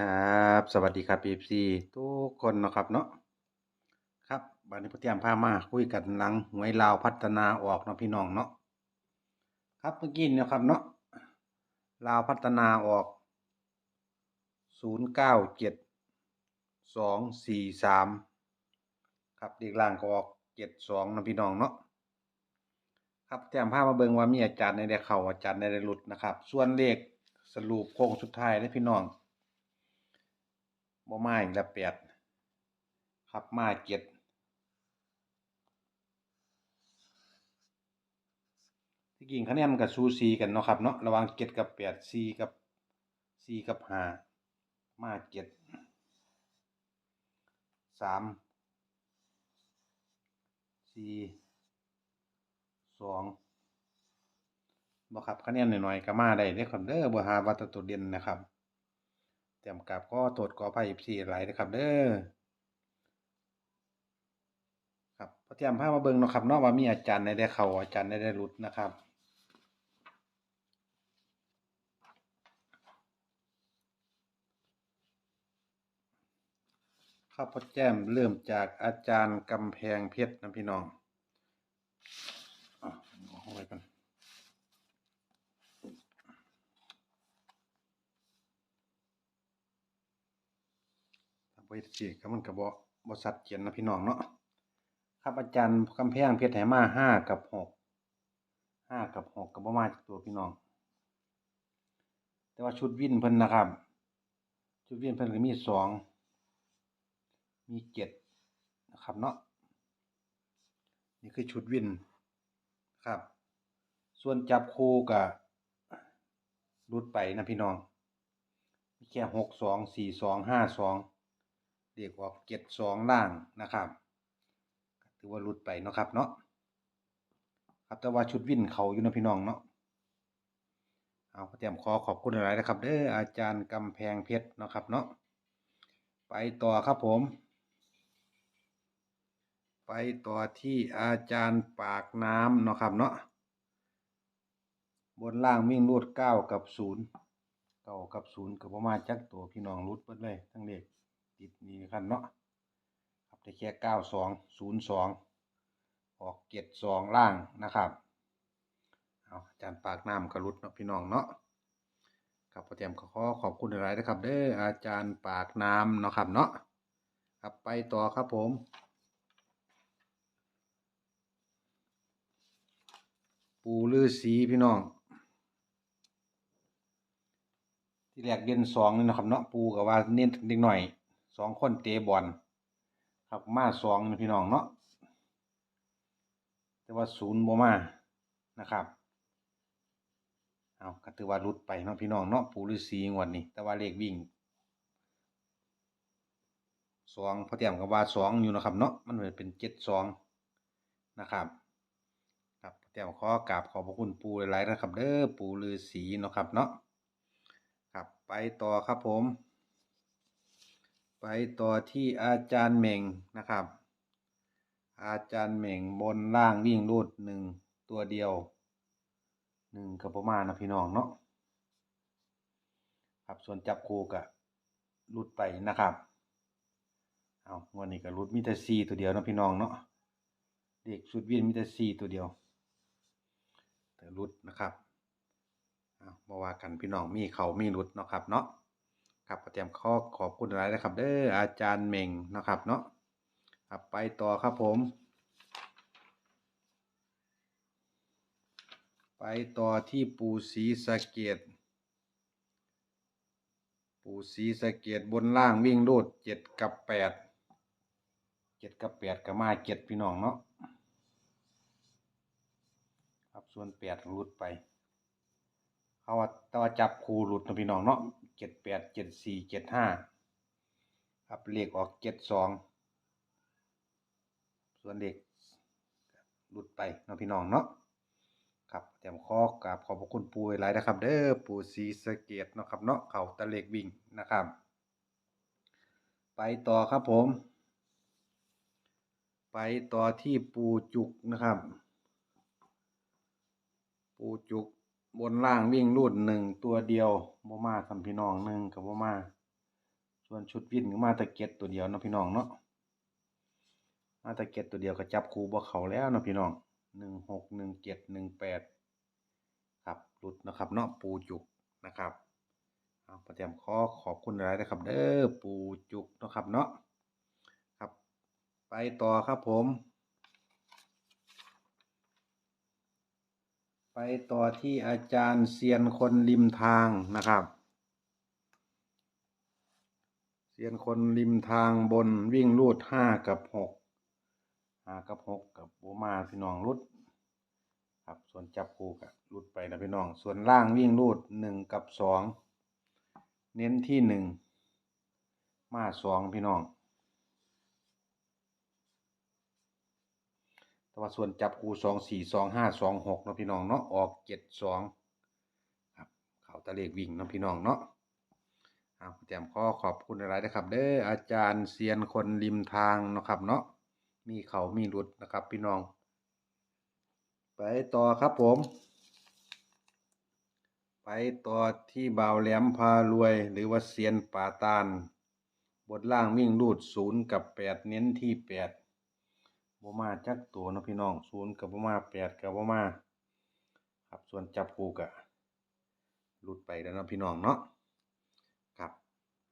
ครับ สวัสดีครับ FC ทุกคนนะครับเนาะครับบัดนี้พเตรียมพามาคุยกันหลังหวยลาวพัฒนาออกเนาะพี่น้องเนาะครับเมื่อกี้เนะครับเนาะลาวพัฒนาออกศูนย์เก้าเจ็ดสองสี่สามครับเด็กล่างก็ออกเจ็ดสองนะพี่น้องเนาะครับแต้มพามาเบิงว่ามีอาจารย์ในได้เข้าอาจารย์ในได้หลุดนะครับ ส่วนเลขสรุปโค้งสุดท้ายนะพี่น้อง บ่มาอีกแล้วแปดครับมาเจ็ดที่จริงคะแนนมันก็สูสีกันเนาะครับเนาะระหว่างเจ็ดกับแปดสี่กับสี่กับห้ามาเจ็ดสามสี่สองบ่ครับคะแนนหน่อยๆก็มาได้เด้ครับเด้อบ่หาว่าแต่ตัวเด่นนะครับ เตรียมกับก็ตรวจกอภัย14หลนะครับ เด้อครับพอเตรียมพามาเบิ่งเนาะครับนาะว่ามีอาจารย์ได้ได้เข้าอาจารย์ได้ได้หลุดนะครับครับพ่อแจ้มเริ่มจากอาจารย์กำแพงเพชรนะพี่น้องอะเอาไว้กันถ้า ไปสิก็มันก็บ่บ่ชัดเจนนะพี่น้องเนาะครับอาจารย์กำแพงเพชรให้มาห้ากับหกห้ากับหกก็บ่มาจากตัวพี่น้อง แต่ว่าชุดวินเพิ่นนะครับ ชุดวินเพิ่นก็มีสองมีเจ็ดนะครับเนาะนี่คือชุดวินครับ ส่วนจับคู่กับรุดไปนะพี่น้องมีแค่หกสองสี่สองห้าสอง เรียกว่าเจ็ดสองล่างนะครับถือว่ารุดไปเนาะครับเนาะครับแต่ว่าชุดวินเขาอยู่นะพี่น้องเนาะเอาเตรียมขอขอบคุณหลายนะครับ เด้ออาจารย์กำแพงเพชรเนาะครับเนาะไปต่อครับผม ไปต่อที่อาจารย์ปากน้ำเนาะครับเนาะบนล่างวิ่งรูดเก้ากับศูนย์เก้ากับศูนย์กับประมาณจักตัวพี่น้องรุดเบิดเลยทั้งเลข ติดนี่คันเนาะครับได้แค่เก้าสองศูนย์สองออกเจ็ดสองล่างนะครับเอาอาจารย์ปากน้ำก็รุดเนาะพี่น้องเนาะครับพอเตรียมขอขอบคุณหลายนะครับ เด้ออาจารย์ปากน้ำเนาะครับเนาะครับไปต่อครับผมปูลือสีพี่น้อง ที่แรกเด่นสองนี่นะครับเนาะปูกับว่าเน้นเด็กหน่อย สองคนเตะบอลครับมาสองนี่พี่น้องเนาะแต่ว่าศูนย์บ่มานะครับเอาก็ถือว่ารุดไปเนาะพี่น้องเนาะปูลือสีงวดนี้ แต่ว่าเลขวิ่งสองพอเตรียมกับว่าสองอยู่นะครับเนาะมันเลยเป็นเจ็ดสองนะครับครับเตรียมขอกราบขอบพระคุณปูหลายๆนะครับ เด้อปูลือสีเนาะครับเนาะครับไปต่อครับผม ไปต่อที่อาจารย์เหม่งนะครับ อาจารย์เหม่งบนล่างวิ่งรูดหนึ่งตัวเดียวหนึ่งกับประมาณนะพี่น้องเนาะครับส่วนจับคู่กับรูดไปนะครับเอาวันนี้ก็รูดมีแต่ซีตัวเดียวนะพี่น้องเนาะเด็กสุดเวียนมีแต่ซีตัวเดียวแต่รุดนะครับเอามาว่ากันพี่น้องมีเขามีรุดเนาะครับเนาะ ครับก็เตรียมข้อขอบคุณหลายนะครับ เด้ออาจารย์เม่งนะครับเนาะครับไปต่อครับผม ไปต่อที่ปูสีสะเกตปูสีสะเกตบนล่างวิ่งโลดเจ็ดกับแปดเจ็ดกับแปดก็มาเจ็ดพี่น้องเนาะครับส่วนแปดรุดไป เขาว่าแต่ว่าจับคู่หลุดนะพี่น้องเนาะเจ็ดแปดเจ็ดสี่เจ็ดห้าครับเลขออกเจ็ดสองส่วนเลขหลุดไปเนาะพี่น้องเนาะครับเตรียมข้อกราบขอบพระคุณปูหลายนะครับ เด้อปูสีสเกตเนาะครับเนาะเขาตะเลขวิ่งนะครับ ไปต่อครับผม ไปต่อที่ปูจุกนะครับ ปูจุก บนล่างวิ่งรูดหนึ่งตัวเดียวบ่มาทำพี่น้องหนึ่งกับบ่มา ส่วนชุดวิ่นก็มาตะเก็ดตัวเดียวนะพี่น้องเนาะมาตะเก็ดตัวเดียวก็จับคูบ่เขาแล้วนะพี่น้องหนึ่งหกหนึ่งเจ็ดหนึ่งแปดครับหลุดนะครับเนาะปูจุกนะครับเอาประเตรียมขอขอบคุณหลายนะครับ เด้อปูจุกนะครับเนาะครับ ไปต่อครับผม ไปต่อที่อาจารย์เซียนคนริมทางนะครับ เซียนคนริมทางบนวิ่งรูดห้ากับหกห้ากับหกกับโบมาพี่น้องรุดครับส่วนจับคู่กับรุดไปนะพี่น้อง ส่วนล่างวิ่งรูดหนึ่งกับสองเน้นที่หนึ่งมาสองพี่น้อง แต่ว่าส่วนจับคู่สองสี่สองห้าสองหกเนาะพี่น้องเนาะออกเจ็ดสองครับเขาตะเลขวิ่งเนาะพี่น้องเนาะเอาแจมข้อขอบคุณอะไรนะครับ เด้ออาจารย์เซียนคนริมทางเนาะครับ เนาะมีเขามีรุดนะครับ พี่น้อง ไปต่อครับผม ไปต่อที่บ่าวแหลมพารวย หรือว่าเซียนป่าตาลบทล่างวิ่งรูดศูนย์กับแปดเน้นที่แปด บ่มาจักตัวนะพี่น้องศูนย์กับบ่มาแปดกับบ่มา ครับส่วนจับคู่กะหลุดไปแล้วนะพี่น้องเนาะครับ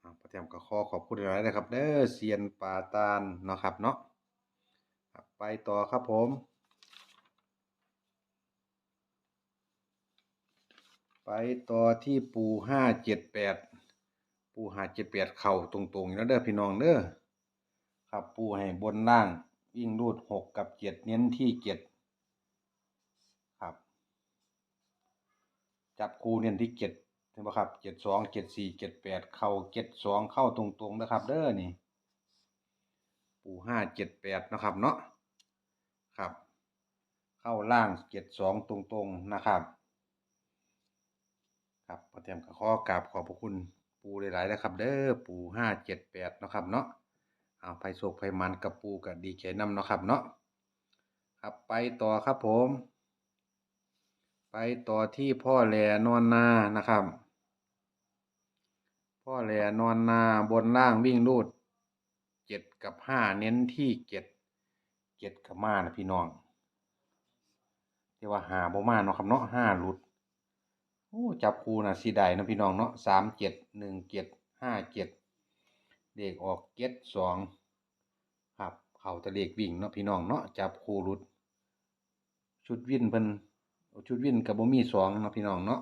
อาประเทมก็ขอขอบคุณหลายๆนะครับเด้อเซียนป่าตาลเนาะครับเนาะไปต่อครับผมไปต่อที่ปูห้าเจ็ดแปดปูห้าเจ็ดแปดเข่าตรงๆอยู่แล้วเด้อพี่น้องเด้อครับปูให้บนล่าง วิ่งรูดหกกับเจ็ดเน้นที่เจ็ดครับ จับคูเน้นที่เจ็ดเห็นปะครับเจ็ดสองเจ็ดสี่เจ็ดแปดเข่าเจ็ดสองเข้าตรงๆนะครับ เด้อนี่ ปูห้าเจ็ดแปดนะครับเนาะครับ เข้าล่างเจ็ดสองตรงๆนะครับ ครับพอเตรียมกับข้อกราบขอบพระคุณปูหลายๆนะครับ เด้อปูห้าเจ็ดแปดนะครับเนาะ เอาไฟโศกไฟมันกับปูกับดีใจน้ำเนาะครับเนาะครับไปต่อครับผม ไปต่อที่พ่อแหลนอนนานะครับ พ่อแหลนอนนาบนล่างวิ่งรูดเจ็ดกับห้าเน้นที่เจ็ดเจ็ดกับมานะพี่น้องที่ว่าหาบ่มาเนาะครับเนาะห้าหลุดโอ้จับคู่นะสีได้นะพี่น้องเนาะสามเจ็ดหนึ่งเจ็ดห้าเจ็ด เลขออกเจ็ดสองครับ เขาแตะเลขวิ่งเนาะพี่น้องเนาะจับคู่รุด ชุดวิ่นเพิ่นชุดวิ่นกับบ่มีสองเนาะพี่น้องเนาะ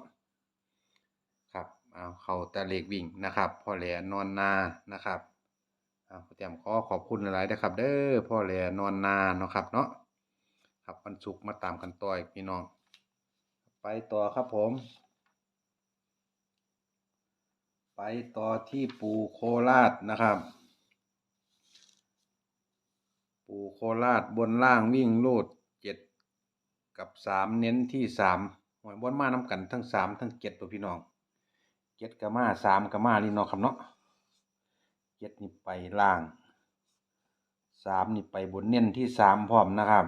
ครับเอาเขาแตะเลขวิ่งนะครับ พ่อแหลนอนนานะครับเอาเตรียมขอขอบคุณหลายๆนะครับ เด้อพ่อแหลนอนนาเนาะครับเนาะครับวันศุกร์มาตามกันต่อยพี่น้อง ไปต่อครับผม ไปต่อที่ปูโคราชนะครับ ปูโคราชบนล่างวิ่งลูดเจ็ดกับสามเน้นที่สามหวยบนมาน้ำกันทั้งสามทั้งเจ็ดตัวพี่น้องเจ็ดกับมาสามกับมานี่เนาะครับเนาะเจ็ดนี่ไปล่างสามนี่ไปบนเน้นที่สามพร้อมนะครับ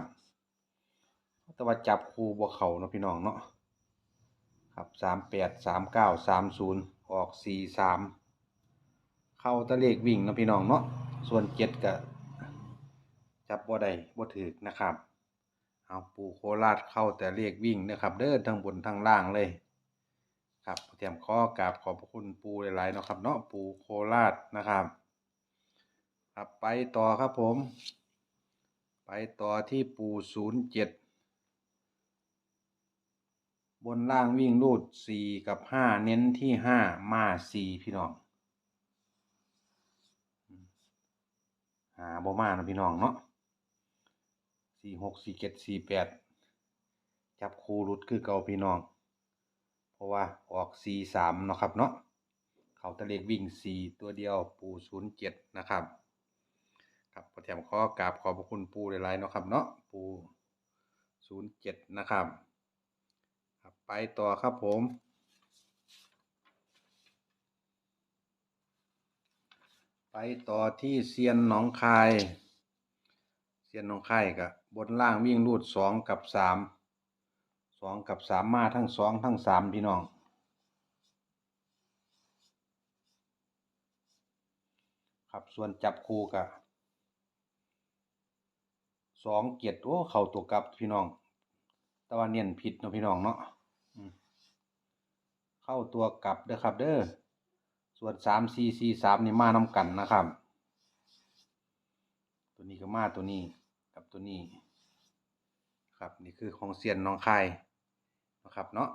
แต่ว่าจับคู่บวเขาเนาะพี่น้องเนาะครับสามแปดสามเก้าสามศูนย์ ออกสี่สามเข้าตะเลขวิ่งนะพี่น้องเนาะส่วนเจ็ดก็จับบ่ได้บ่ถือนะครับเอาปูโคราชเข้าแต่เลขวิ่งนะครับ เด้อทั้งบนทั้งล่างเลย ครับเตรียมข้อกราบขอบพระคุณปูหลายๆเนาะครับ เนาะปูโคราชนะครับ ครับไปต่อครับผม ไปต่อที่ปูศูนย์เจ็ด บนล่างวิ่งรูดสี่กับห้าเน้นที่ห้ามาสี่พี่น้องหาบ่มานะพี่น้องเนาะสี่หกสี่เจ็ดสี่แปดจับคูรุดคือเก่าพี่น้อง เพราะว่าออกสี่สามเนาะครับเนาะเขาตะเลกวิ่งสี่ตัวเดียวปูศูนย์เจ็ดนะครับ ครับพอแถมข้อกราบขอบพระคุณปูหลายๆเนาะครับเนาะปูศูนย์เจ็ดนะครับ ไปต่อครับผม ไปต่อที่เซียนหนองคาย เซียนหนองคายกับบนล่างวิ่งรูดสองกับสามสองกับสามมาทั้งสองทั้งสามพี่น้องครับส่วนจับคู่กับสองเกียรติโอ้เข้าตัวกลับพี่น้อง แต่ว่าเนียนผิดเนาะพี่น้องเนาะ เข้าตัวกลับเด้อครับเด้อส่วนสามสี่สี่สามนี่มานำกันนะครับ ตัวนี้ก็มาตัวนี้กับตัวนี้ ครับนี่คือของเซียนน้องคายนะครับเนาะ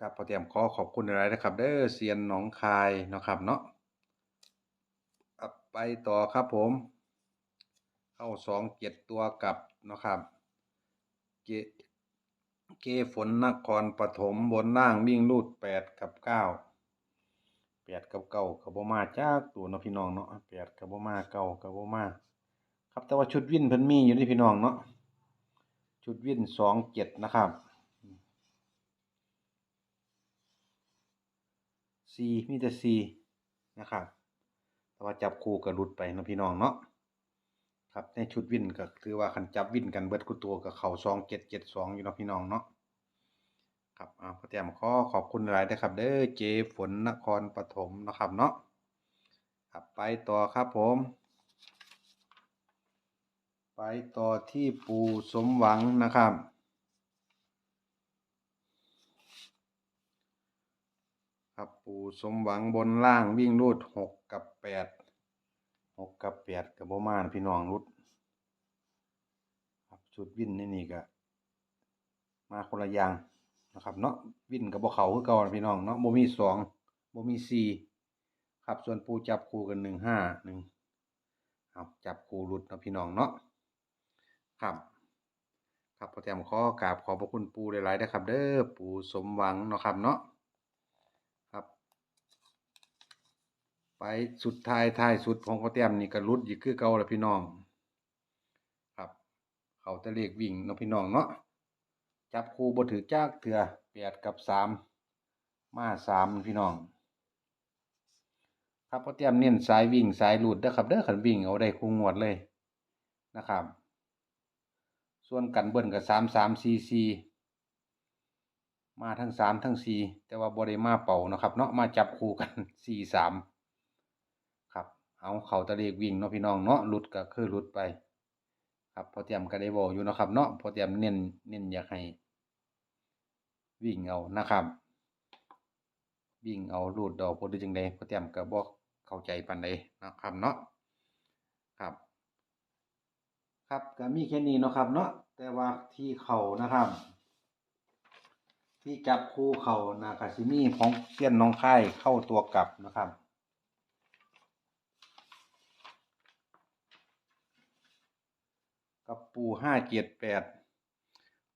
ครับพอเตรียมขอขอบคุณอะไรนะครับ เด้อเซียนหนองคายนะครับเนาะอะไปต่อครับผม เข้าสองเจ็ดตัวกลับนะครับ เกเกฝนนครปฐมบนล่างวิ่งลูดแปดกับเก้าแปดกับเก้ากับโบมาจากตัวเนาะพี่น้องเนาะแปดกับโบมาเก้ากับโบมาครับแต่ว่าชุดวิ่นเพิ่นมีอยู่ที่พี่น้องเนาะชุดวิ่นสองเจ็ดนะครับซีมีแต่ซีนะครับแต่ว่าจับคู่กับรุดไปนะพี่น้องเนาะ ครับในชุดวินก็ถือว่าคันจับวินกันเบิดกุตัวกับเขาสองเจ็ดเจ็ดสองอยู่เนาะพี่น้องเนาะครับอ่าพ่อเตรียมขอขอบคุณหลายนะครับ เด้อเจฝนนครปฐมนะครับเนาะครับไปต่อครับผม ไปต่อที่ปูสมหวังนะครับ ครับปูสมหวังบนล่างวิ่งรูดหกกับแปด หกกับแปดกับโบมานพี่น้องรุดครับชุดวินนี่นี่ก็มาคนละอย่างนะครับเนาะวินกับบ่เขาคือเก่านพี่น้องเนาะบมีสองบมีสี่ครับส่วนปูจับคู่กันหนึ่งห้าหนึ่งครับจับคู่รุดนะพี่น้องเนาะครับครับพอแตมข้อกราบขอบพระคุณปูหลายๆนะครับ เด้อปูสมหวังเนาะครับเนาะครับ ไปสุดท้ายท้ายสุดของพอแตมนี่ก็รุดอีกคือเก่าแล้วพี่น้อง ครับ เขาจะเรียกวิ่งเนาะพี่น้องเนาะจับคู่บ่ถือจากเถื่อแปดกับสามมาสามพี่น้อง ครับพอเตรียมเน้นสายวิ่งสายหลุดเด้อครับเด้อขันวิ่งเอาได้คู่งวดเลยนะครับ ส่วนกันเบิ้ลกับสามสามสี่สี่มาทั้งสามทั้งสี่แต่ว่าบริมาเป่านะครับ เนาะมาจับคู่กันสี่สาม เอาเขาตะเลกวิ่งเนาะพี่น้องเนาะหลุดก็คือหลุดไป ครับพอเตรียมก็ได้บอกอยู่นะครับเนาะพอเตรียมเน้นเน้นอยากให้วิ่งเอานะครับ วิ่งเอาลูดดอกพอดีจังใดพอเตรียมก็บอกเข้าใจปานใดนะครับเนาะครับ ครับก็มีแค่นี้เนาะครับเนาะแต่ว่าที่เขานะครับที่จับคู่เขานะคาซิมีของเสี้ยนน้องค่ายเข้าตัวกลับนะครับ กับ ปูห้าเจ็ดแปด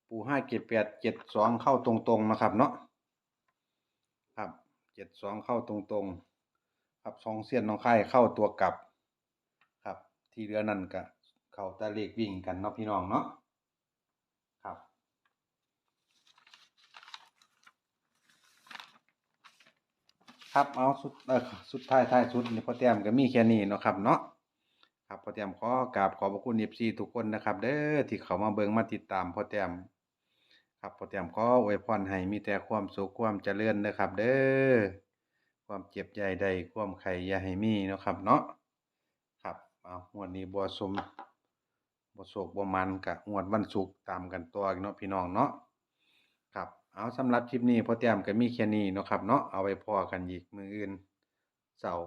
ปูห้าเจ็ดแปดเจ็ดสองเข้าตรงๆนะครับเนาะครับเจ็ดสองเข้าตรงๆ ครับสองเสี้ยนน้องค่เข้าตัวกลับ ครับ ที่เหลือนั่นก็เข้าตะเลขวิ่งกันเนาะพี่น้องเนาะครับครับเอาสุดเออสุดท้ายท้ายสุดนี่พอเตรียมก็มีแค่นี้เนาะครับเนาะ ครับพอเตรียมขอกราบขอบพระคุณเอฟซีทุกคนนะครับ เด้อที่เขามาเบิ่งมาติดตามพอเตรียมครับพอเตรียมขออวยพรให้มีแต่ความสุขความเจริญนะครับ เด้อความเจ็บใหญ่ใดความไข่อย่าให้มีเนาะครับ เนาะครับเอางวดนี้บัวสมบัวโศกบัวมันกับงวดวันศุกร์ตามกันตัวเนาะพี่น้องเนาะครับเอาสำหรับคลิปนี้พอเตรียมก็มีแค่นี้เนาะครับเนาะเอาไว้พอกันอีกมืออื่นเสาร์